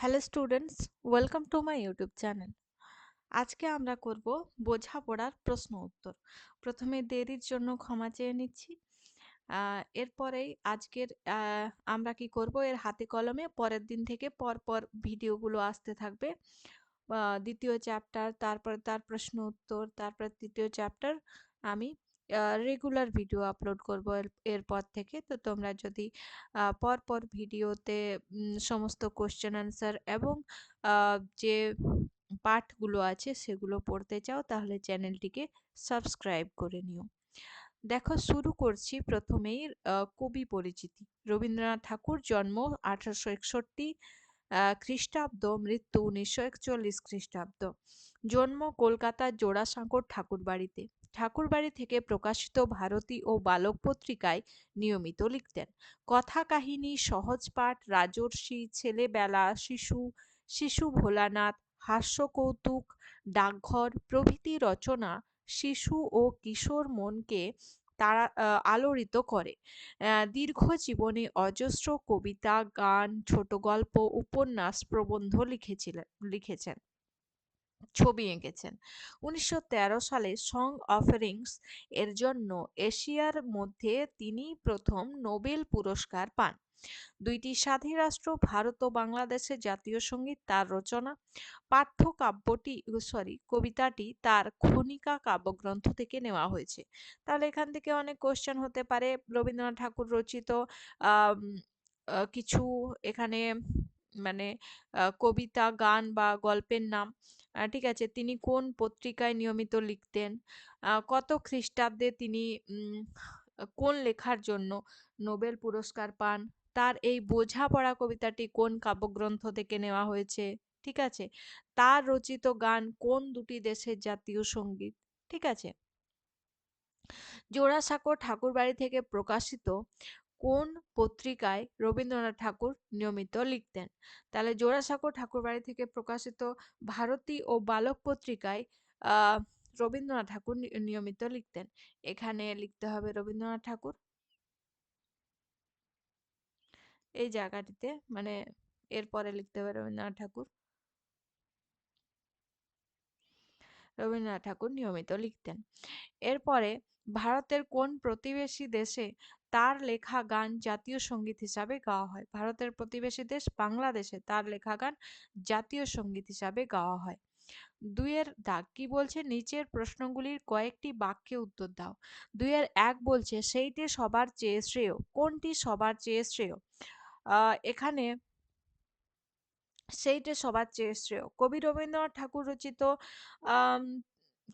Hello students welcome to my YouTube channel আজকে আমরা করব বোঝাপড়ার প্রশ্ন উত্তর। প্রথমে দেরির জন্য ক্ষমা চেয়ে নিচ্ছি। এরপরেই আজকের আমরা কি করব? এর হাতে কলমে পরের দিন থেকে পর পর ভিডিওগুলো আসতে থাকবে। দ্বিতীয় চ্যাপ্টার তারপরে তার প্রশ্ন উত্তর, তারপর তৃতীয় চ্যাপ্টার আমি রেগুলার ভিডিও আপলোড করব এর এরপর থেকে। তো তোমরা যদি আহ, পর পর ভিডিওতে সমস্ত কোশ্চেন অ্যান্সার এবং যে পাঠগুলো আছে সেগুলো পড়তে চাও তাহলে চ্যানেলটিকে সাবস্ক্রাইব করে নিও। দেখো শুরু করছি প্রথমেই কবি পরিচিতি। রবীন্দ্রনাথ ঠাকুর জন্ম আঠারোশো একষট্টি খ্রিস্টাব্দ মৃত্যু উনিশশো একচল্লিশ খ্রিস্টাব্দ। জন্ম কলকাতার জোড়াসাঁকোর ঠাকুরবাড়িতে। ঠাকুরবাড়ি থেকে প্রকাশিত ভারতী ও বালক পত্রিকায় নিয়মিত লিখতেন। কথা কাহিনী, সহজ পাঠ, রাজর্ষি, ছেলেবেলা, শিশু শিশু ভোলানাথ হাস্য কৌতুক ডাকঘর, প্রভৃতি রচনা শিশু ও কিশোর মনকে তারা আলোড়িত করে। দীর্ঘ জীবনে অজস্র কবিতা, গান ছোট গল্প উপন্যাস প্রবন্ধ লিখেছিলেন, লিখেছেন। ছবি এঁকেছেন। উনিশশো তেরো সালে সং অফারিংস এর জন্য এশিয়ার মধ্যে তিনি প্রথম নোবেল পুরস্কার পান। দুইটি স্বাধীন রাষ্ট্র, ভারত ও বাংলাদেশের জাতীয় সংগীত তার রচনা, পাঠ্য কাব্যটি সরি কবিতাটি তার খনিকা কাব্যগ্রন্থ থেকে নেওয়া হয়েছে। তাহলে এখান থেকে অনেক কোশ্চেন হতে পারে। রবীন্দ্রনাথ ঠাকুর রচিত কিছু এখানে মানে কবিতা, গান বা গল্পের নাম। ঠিক আছে, তিনি কোন পত্রিকায় নিয়মিত লিখতেন? কত খ্রিস্টাব্দে তিনি কোন লেখার জন্য নোবেল পুরস্কার পান? তার এই বোঝাপড়া কবিতাটি কোন কাব্যগ্রন্থ থেকে নেওয়া হয়েছে? ঠিক আছে, তার রচিত গান কোন দুটি দেশের জাতীয় সংগীত? ঠিক আছে। জোড়াসাঁকো ঠাকুরবাড়ি থেকে প্রকাশিত কোন পত্রিকায় রবীন্দ্রনাথ ঠাকুর নিয়মিত লিখতেন? তাহলে জোড়াসাঁকো ঠাকুরবাড়ি থেকে প্রকাশিত ভারতী ও বালক পত্রিকায় রবীন্দ্রনাথ ঠাকুর নিয়মিত লিখতেন। এখানে লিখতে হবে রবীন্দ্রনাথ ঠাকুর। এই জায়গাটিতে মানে এরপরে লিখতে হবে রবীন্দ্রনাথ ঠাকুর। রবীন্দ্রনাথ ঠাকুর নিয়মিত লিখতেন। এরপরে ভারতের কোন প্রতিবেশী দেশে তার লেখা গান জাতীয় সংগীত হিসাবে গাওয়া হয়? ভারতের প্রতিবেশী দেশ বাংলাদেশে তার লেখা গান জাতীয় সংগীত হিসাবে গাওয়া হয়। দুইয়ের দাগ কি বলছে? নিচের প্রশ্নগুলির কয়েকটি বাক্যে উত্তর দাও। দুইয়ের এক বলছে, সেইটি সবার চেয়ে শ্রেয়। কোনটি সবার চেয়ে শ্রেয়? এখানে সেইটা সবার চেয়ে শ্রেয়। কবি রবীন্দ্রনাথ ঠাকুর রচিত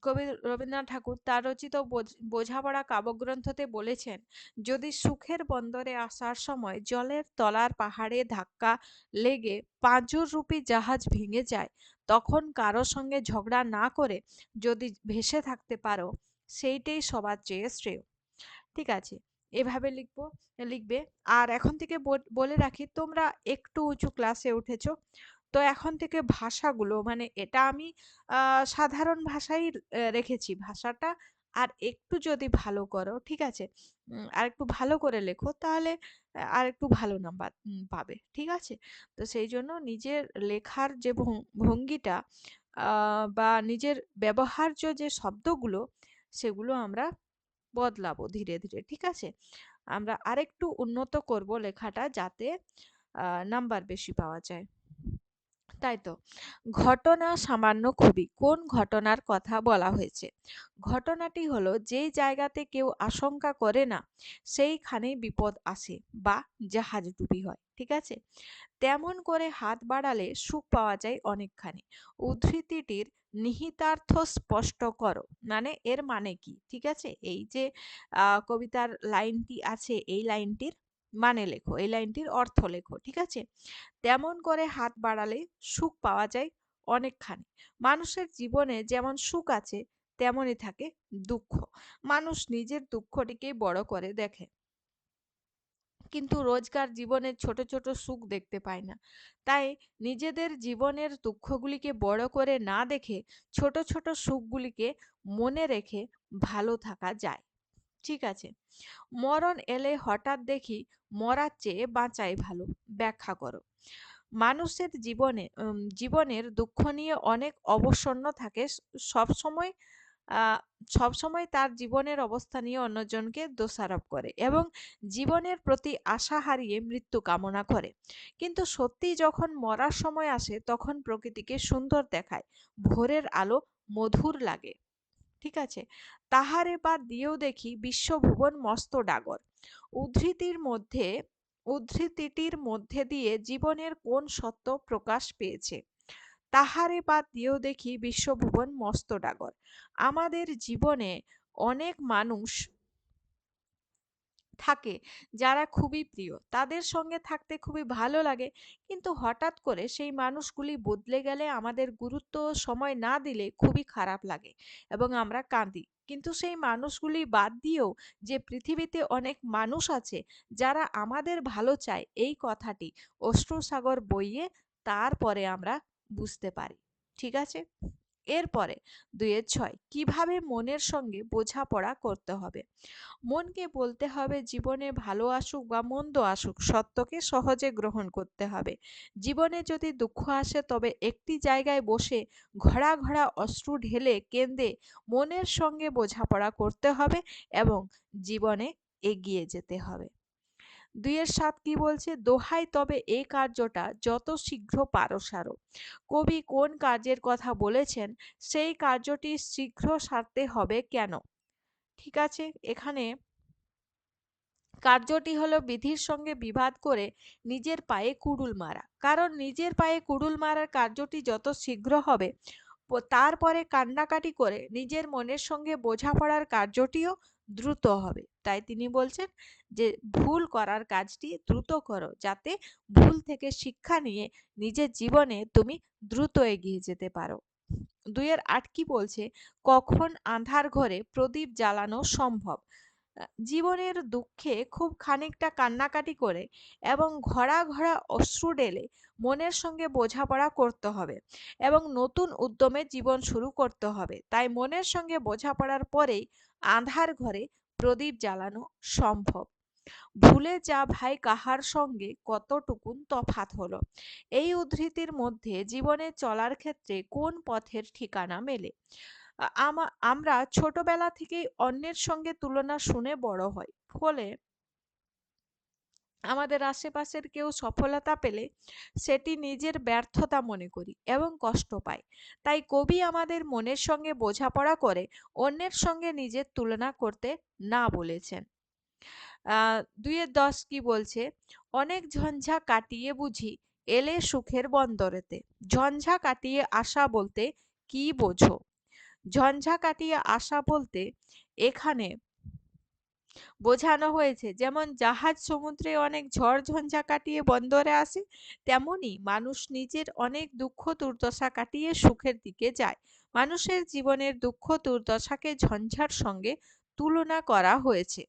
কবি রবীন্দ্রনাথ ঠাকুর তার রচিত বোঝ- বোঝাপড়া কাব্যগ্রন্থতে বলেছেন, যদি সুখের বন্দরে আসার সময় জলের তলার পাহাড়ে ধাক্কা লেগে পাঁজর রূপী জাহাজ ভেঙে যায়, তখন কারও সঙ্গে ঝগড়া না করে যদি ভেসে থাকতে পারো, সেইটাই সবার চেয়ে শ্রেয়। ঠিক আছে। এভাবে লিখব, লিখবে। আর এখন থেকে বল- রাখি, তোমরা একটু উঁচু ক্লাসে উঠেছো। তো এখন থেকে ভাষাগুলো মানে এটা আমি সাধারণ ভাষাই রেখেছি ভাষাটা। আর একটু যদি ভালো করো, ঠিক আছে? আর একটু ভালো করে লেখো, তাহলে আর একটু ভালো নাম্বার পাবে, ঠিক আছে? তো সেই জন্য নিজের লেখার যে ভঙ্গিটা বা নিজের ব্যবহার্য যে শব্দগুলো, সেগুলো আমরা বদলাবো ধীরে ধীরে, ঠিক আছে? আমরা আরেকটু উন্নত করব লেখাটা যাতে নাম্বার বেশি পাওয়া যায়। তাই তো? ঘটনা সামান্য খুবই। কোন ঘটনার কথা বলা হয়েছে? ঘটনাটি হলো যেই জায়গাতে কেউ আশঙ্কা করে না, সেইখানেই বিপদ আসে বা জাহাজ ডুবি হয়, ঠিক আছে? তেমন করে হাত বাড়ালে সুখ পাওয়া যায় অনেকখানি। উদ্ধৃতিটির নিহিতার্থ স্পষ্ট করো। মানে এর মানে কি? ঠিক আছে? এই যে কবিতার লাইনটি আছে, এই লাইনটির মানে লেখো, এই লাইনটির অর্থ লেখো, ঠিক আছে? তেমন করে হাত বাড়ালে সুখ পাওয়া যায় অনেকখানি। মানুষের জীবনে যেমন সুখ আছে, তেমনই থাকে দুঃখ। মানুষ নিজের দুঃখটিকেই বড় করে দেখে। কিন্তু রোজকার জীবনের ছোট ছোট সুখ দেখতে পায় না। তাই নিজেদের জীবনের দুঃখগুলিকে বড় করে না দেখে ছোট ছোট সুখগুলিকে মনে রেখে ভালো থাকা যায়। ঠিক আছে? মরণ এলে হঠাৎ দেখি মরার চেয়ে বাঁচাই ভালো। ব্যাখ্যা করো। মানুষের জীবনে জীবনের দুঃখ নিয়ে অনেক অবসন্ন থাকে। সবসময় সবসময় তার জীবনের অবস্থা নিয়ে অন্যজনকে দোষারোপ করে এবং জীবনের প্রতি আশা হারিয়ে মৃত্যু কামনা করে। কিন্তু সত্যি যখন মরার সময় আসে, তখন প্রকৃতিকে সুন্দর দেখায়, ভোরের আলো মধুর লাগে। ঠিক আছে? তাহারে বা দিয়েও দেখি বিশ্বভুবন মস্ত ডাগর। উদ্ধৃতির মধ্যে, উদ্ধৃতিটির মধ্যে দিয়ে জীবনের কোন সত্য প্রকাশ পেয়েছে? তাহারে বাদ দিয়েও দেখি বিশ্বভুবন মস্ত ডাগর। আমাদের জীবনে অনেক মানুষ থাকে যারা খুবই প্রিয়। তাদের সঙ্গে থাকতে খুবই ভালো লাগে। কিন্তু হঠাৎ করে সেই মানুষগুলি বদলে গেলে আমাদের গুরুত্ব সময় না দিলে খুবই খারাপ লাগে এবং আমরা কাঁদি। কিন্তু সেই মানুষগুলি বাদ দিয়েও যে পৃথিবীতে অনেক মানুষ আছে, যারা আমাদের ভালো চায়, এই কথাটি অশ্রুসাগর বইয়ে তারপরে আমরা বুঝতে পারি, ঠিক আছে? এরপরে দুয়ের ছয়, কীভাবে মনের সঙ্গে বোঝাপড়া করতে হবে? মনকে বলতে হবে, জীবনে ভালো আসুক বা মন্দ আসুক, সত্যকে সহজে গ্রহণ করতে হবে। জীবনে যদি দুঃখ আসে, তবে একটি জায়গায় বসে ঘড়া ঘড়া অশ্রু ঢেলে কেঁদে মনের সঙ্গে বোঝাপড়া করতে হবে এবং জীবনে এগিয়ে যেতে হবে। দুইয়ের সাত কি বলছে? দোহাই, তবে এই কার্যটা যত শীঘ্র পারো সারো। কবি কোন কার্যের কথা বলেছেন? সেই কার্যটি শীঘ্র সারতে হবে কেন? ঠিক আছে, এখানে কার্যটি হলো বিধির সঙ্গে বিবাদ করে নিজের পায়ে কুড়ুল মারা। কারণ নিজের পায়ে কুড়ুল মারার কার্যটি যত শীঘ্র হবে তারপরে কান্নাকাটি করে নিজের মনের সঙ্গে বোঝাপড়ার কার্যটিও দ্রুত হবে। তাই তিনি বলছেন যে, ভুল করার কাজটি দ্রুত করো, যাতে ভুল থেকে শিক্ষা নিয়ে নিজের জীবনে তুমি দ্রুত এগিয়ে যেতে পারো। দুইয়ের আট কি বলছে, কখন আন্ধার ঘরে প্রদীপ জ্বালানো সম্ভব? জীবনের দুঃখে খুব খানিকটা কান্নাকাটি করে এবং ঘরা ঘরা অশ্রু ঢেলে মনের সঙ্গে বোঝাপড়া করতে হবে এবং নতুন উদ্যমে জীবন শুরু করতে হবে। তাই মনের সঙ্গে বোঝাপড়ার পরেই আধার ঘরে প্রদীপ জ্বালানো সম্ভব। ভুলে যা ভাই কাহার সঙ্গে কতটুকুন তফাত হলো। এই উদ্ধৃতির মধ্যে জীবনে চলার ক্ষেত্রে কোন পথের ঠিকানা মেলে? আমরা ছোটবেলা থেকেই অন্যের সঙ্গে তুলনা শুনে বড় হই। ফলে আমাদের আশেপাশের কেউ সফলতা পেলে সেটি নিজের ব্যর্থতা মনে করি এবং কষ্ট পাই। তাই কবি আমাদের মনের সঙ্গে বোঝাপড়া করে অন্যের সঙ্গে নিজের তুলনা করতে না বলেছেন। দুইয়ের দশ কি বলছে? অনেক ঝঞ্ঝা কাটিয়ে বুঝি এলে সুখের বন্দরেতে। ঝঞ্ঝা কাটিয়ে আসা বলতে কি বোঝো? ঝঞ্ঝা কাটিয়ে আসা বলতে এখানে বোঝানো হয়েছে। যেমন জাহাজ সমুদ্রে অনেক ঝড় ঝঞ্ঝা কাটিয়ে বন্দরে আসে, তেমনি মানুষ নিজের অনেক দুঃখ দুর্দশা কাটিয়ে সুখের দিকে যায়। মানুষের জীবনের দুঃখ দুর্দশাকে ঝঞ্ঝার সঙ্গে তুলনা করা হয়েছে।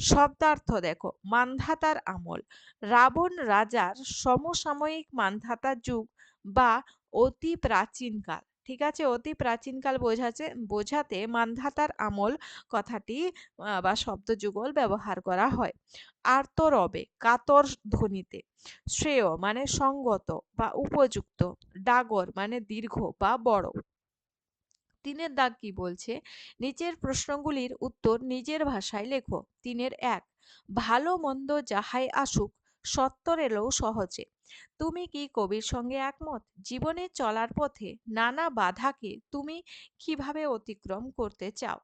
শব্দার্থ দেখো, মান্ধাতার আমল। রাবণ রাজার সমসাময়িক মান্ধাতা যুগ বা অতি প্রাচীনকাল ঠিক আছে? অতি প্রাচীনকাল বোঝাচ্ছে বোঝাতে মান্ধাতার আমল কথাটি বা শব্দযুগল ব্যবহার করা হয়। আর্তরবে, কাতর ধ্বনিতে। শ্রেয় মানে সঙ্গত বা উপযুক্ত। ডাগর মানে দীর্ঘ বা বড়। তিনের দাগ কি বলছে? নিচের প্রশ্নগুলির উত্তর নিজের ভাষায় লেখো। তিনের এক, ভালো মন্দ যাহাই আসুক সত্তর এলেও সহজে। তুমি কি কবির সঙ্গে একমত? জীবনে চলার পথে নানা বাধাকে তুমি কীভাবে অতিক্রম করতে চাও?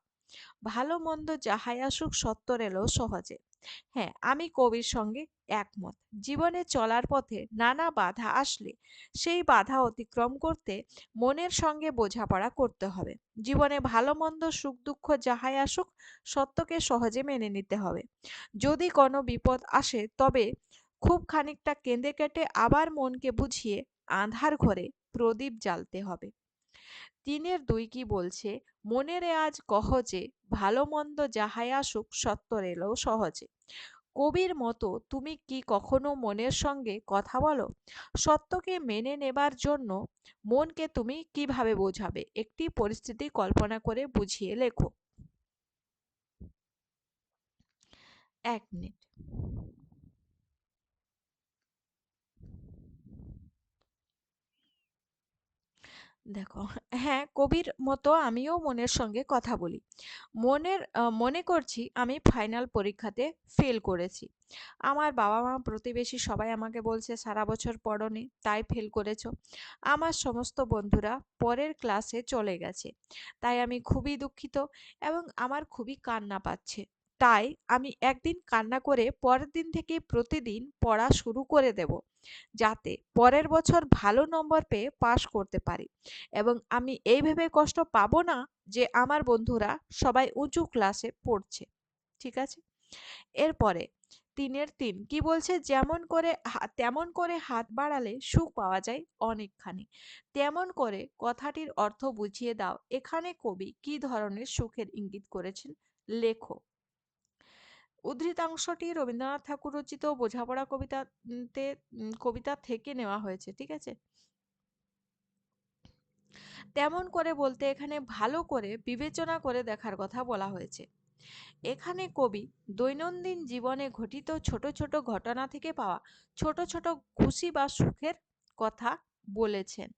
ভালো মন্দ যাহাই আসুক সত্তর এলেও সহজে। হ্যাঁ আমি কবির সঙ্গে একমত। জীবনে চলার পথে নানা বাধা আসলে সেই বাধা অতিক্রম করতে মনের সঙ্গে বোঝাপড়া করতে হবে। জীবনে ভালো মন্দ সুখ দুঃখ যাহাই আসুক, সত্যকে সহজে মেনে নিতে হবে। যদি কোনো বিপদ আসে, তবে খুব খানিকটা কেঁদে কেটে আবার মনকে বুঝিয়ে আধার ঘরে প্রদীপ জ্বালতে হবে। তিনের দুই কি বলছে, মনের আজ কহ যে, ভালো মন্দ যাহাই আসুক সত্তর এলেও সহজে। কবির মতো তুমি কি কখনো মনের সঙ্গে কথা বলো? সত্যকে মেনে নেবার জন্য মনকে তুমি কীভাবে বোঝাবে? একটি পরিস্থিতি কল্পনা করে বুঝিয়ে লেখো। এক মিনিট। দেখো হ্যাঁ কবির মতো আমিও মনের সঙ্গে কথা বলি। মনের মনে করছি আমি ফাইনাল পরীক্ষাতে ফেল করেছি। আমার বাবা মা প্রতিবেশী সবাই আমাকে বলছে, সারা বছর পড়োনি, তাই ফেল করেছ। আমার সমস্ত বন্ধুরা পরের ক্লাসে চলে গেছে। তাই আমি খুবই দুঃখিত এবং আমার খুবই কান্না পাচ্ছে। তাই আমি একদিন কান্না করে পরের দিন থেকে প্রতিদিন পড়া শুরু করে দেব, যাতে পরের বছর ভালো নম্বর পেয়ে পাশ করতে পারি। এবং আমি এই ভেবে কষ্ট পাবো না যে আমার বন্ধুরা সবাই উঁচু ক্লাসে পড়ছে, ঠিক আছে? এরপরে তিনের তিন কি বলছে? যেমন করে তেমন করে হাত বাড়ালে সুখ পাওয়া যায় অনেকখানি। তেমন করে কথাটির অর্থ বুঝিয়ে দাও। এখানে কবি কি ধরনের সুখের ইঙ্গিত করেছেন? লেখো। উদ্ধৃতাংশটি রবীন্দ্রনাথ ঠাকুর রচিত বোঝাপড়া কবিতাতে কবিতা থেকে নেওয়া হয়েছে, ঠিক আছে? তেমন করে বলতে এখানে ভালো করে বিবেচনা করে দেখার কথা বলা হয়েছে। এখানে কবি দৈনন্দিন জীবনে ঘটিত ছোট ছোট ঘটনা থেকে পাওয়া ছোট ছোট খুশি বা সুখের কথা বলেছেন।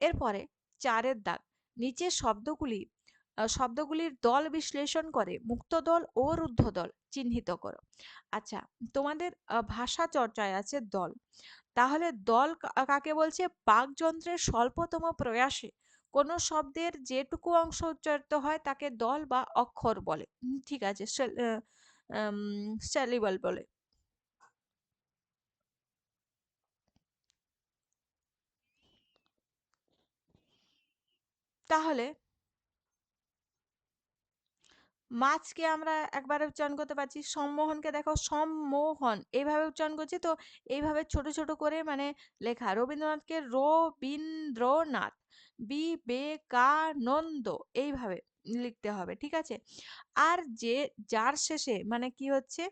এরপরে চারের দাগ। নিচের শব্দগুলি শব্দগুলির দল বিশ্লেষণ করে মুক্ত দল ও রুদ্ধ দল চিহ্নিত করো। আচ্ছা তোমাদের ভাষা চর্চায় আছে দল। তাহলে দল কাকে বলছে? বাকযন্ত্রের স্বল্পতম প্রয়াসে। কোনো শব্দের যেটুকু অংশ উচ্চারিত হয় তাকে দল বা অক্ষর বলে। ঠিক আছে স্যালিবল বলে। তাহলে মাছকে আমরা একবারে উচ্চারণ করতে পারছি। সম্মোহনকে দেখো, সম্মোহন। এইভাবে উচ্চারণ করছি তো এইভাবে ছোট ছোট করে মানে লেখা। রবীন্দ্রনাথকে রবীন্দ্রনাথ। বিবেকানন্দ। এইভাবে। লিখতে হবে, ঠিক আছে? আর যে, যার শেষে মানে কি হচ্ছে?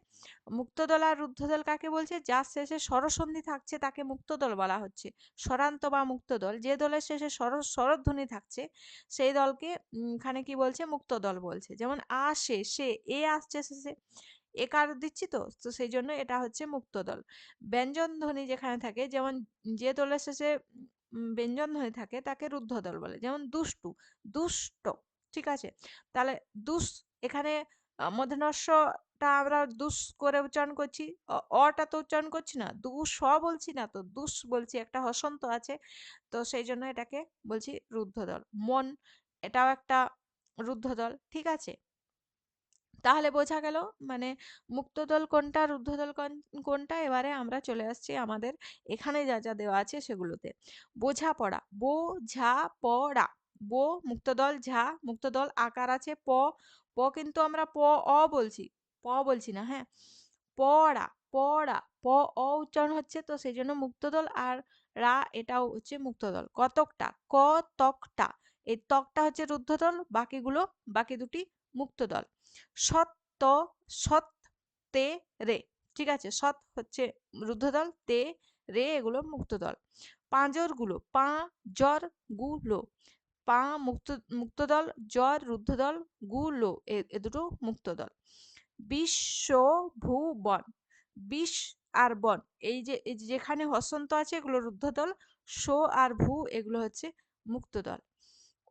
মুক্তদল আর রুদ্ধদল কাকে বলছে? যার শেষে স্বরসন্ধি থাকছে তাকে মুক্তদল বলা হচ্ছে। স্বরান্ত বা মুক্তদল, যে দলের শেষে স্বর, স্বরধ্বনি থাকছে, সেই দলকে এখানে কি বলছে? মুক্তদল বলছে। যেমন আসে সে এ আসছে শেষে এ কার দিচ্ছি তো? তো সেই জন্য এটা হচ্ছে মুক্তদল। ব্যঞ্জন ধ্বনি যেখানে থাকে, যেমন যে দলের শেষে ব্যঞ্জন ধ্বনি থাকে, তাকে রুদ্ধদল বলে। যেমন দুষ্টু, দুষ্ট। ঠিক আছে? তাহলে দুস, এখানে মূর্ধন্যটা আমরা দুস করে উচ্চারণ করছি। অটা তো উচ্চারণ করছি না দুস বলছি না, তো দুস বলছি, একটা হসন্ত আছে। তো সেই জন্য এটাকে বলছি রুদ্ধদল। মন, এটাও একটা রুদ্ধদল, ঠিক আছে? তাহলে বোঝা গেল মানে মুক্তদল কোনটা, রুদ্ধদল কোন- কোনটা? এবারে আমরা চলে আসছি আমাদের এখানে যা যা দেওয়া আছে সেগুলোতে। বোঝা পড়া বোঝা পড়া বো, মুক্তদল, ঝা, মুক্তদল, আকার আছে, প প কিন্তু আমরা প, অ বলছি, প বলছি না হ্যাঁ? পড়া পড়া, প, অ উচ্চারণ হচ্ছে, তো সেই জন্য মুক্তদল আর রা এটাও হচ্ছে মুক্তদল। কতকটা, ক, তকটা, এই তকটা হচ্ছে রুদ্ধদল, বাকিগুলো, বাকি দুটি মুক্তদল। সত্য সৎ তে রে, ঠিক আছে? সৎ হচ্ছে রুদ্ধদল, তে, রে এগুলো মুক্তদল। পাঁজরগুলো পা জরগুলো পা মুক্ত, মুক্তদল জর রুদ্ধদলগুলো এ এ দুটো মুক্তদল। বিশ্ব ভূ ভুবন বিষ আর বন, এই যে যেখানে হসন্ত আছে এগুলো রুদ্ধদল শো আর ভূ এগুলো হচ্ছে মুক্তদল।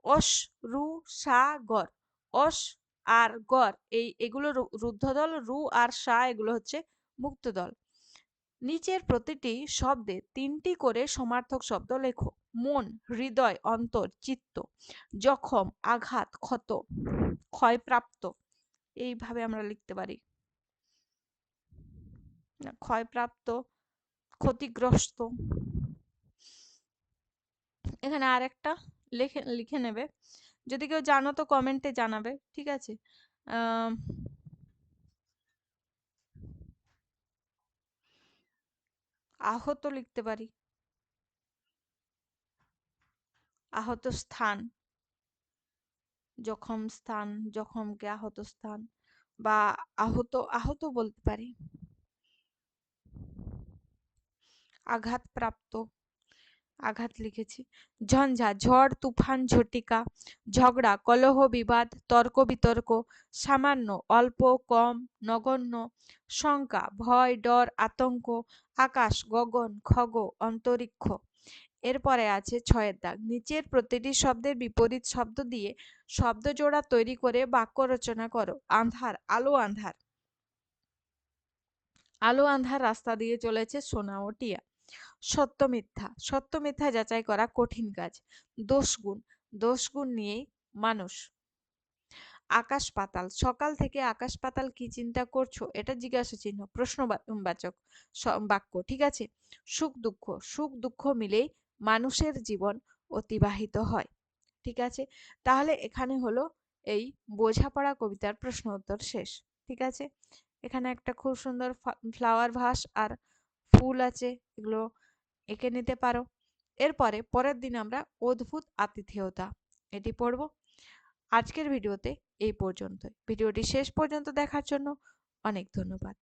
অস, রু, সা, গর, অস আর গর, এই, এগুলো রুদ্ধদল, রু আর সা এগুলো হচ্ছে মুক্তদল। নিচের প্রতিটি শব্দে তিনটি করে সমার্থক শব্দ লেখো। মন, হৃদয়, অন্তর, চিত্ত। জখম, আঘাত, ক্ষত, ক্ষয়প্রাপ্ত। এইভাবে আমরা লিখতে পারি। ক্ষয়প্রাপ্ত, ক্ষতিগ্রস্ত। এখানে আরেকটা লিখে লিখে নেবে। যদি কেউ জানো তো কমেন্টে জানাবে, ঠিক আছে? আহত লিখতে পারি। আহত স্থান। জখম স্থান, জখমকে আহত স্থান বা আহত আহত বলতে পারি। আঘাতপ্রাপ্ত। আঘাত লিখেছি। ঝঞ্ঝা, ঝড়, তুফান, ঝটিকা, ঝগড়া, কলহ, বিবাদ, তর্ক, বিতর্ক, সামান্য, অল্প, কম, নগণ্য, শঙ্কা, ভয়, ডর, আতঙ্ক, আকাশ, গগন, খগ, অন্তরিক্ষ। এরপরে আছে ছয়ের দাগ। নিচের প্রতিটি শব্দের বিপরীত শব্দ দিয়ে শব্দ জোড়া তৈরি করে বাক্য রচনা করো। আন্ধার, আলো আন্ধার। আলো আন্ধার রাস্তা দিয়ে চলেছে সোনা ও টিয়া। সত্য মিথ্যা। সত্য মিথ্যা যাচাই করা কঠিন কাজ। দোষগুণ দোষগুণ নিয়েই মানুষ। আকাশ পাতাল। সকাল থেকে আকাশ পাতাল কি চিন্তা করছ? এটা জিজ্ঞাসা চিহ্ন, প্রশ্নবাচক বাক্য, ঠিক আছে? সুখ দুঃখ। সুখ দুঃখ মিলেই মানুষের জীবন অতিবাহিত হয়, ঠিক আছে? তাহলে এখানে হলো এই বোঝাপড়া কবিতার প্রশ্ন উত্তর শেষ, ঠিক আছে? এখানে একটা খুব সুন্দর ফ্লাওয়ার ভাস আর ফুল আছে। এগুলো এঁকে নিতে পারো। এরপরে পরের দিন আমরা অদ্ভুত আতিথেয়তা এটি পড়ব। আজকের ভিডিওতে এই পর্যন্ত ভিডিওটি শেষ পর্যন্ত দেখার জন্য অনেক ধন্যবাদ।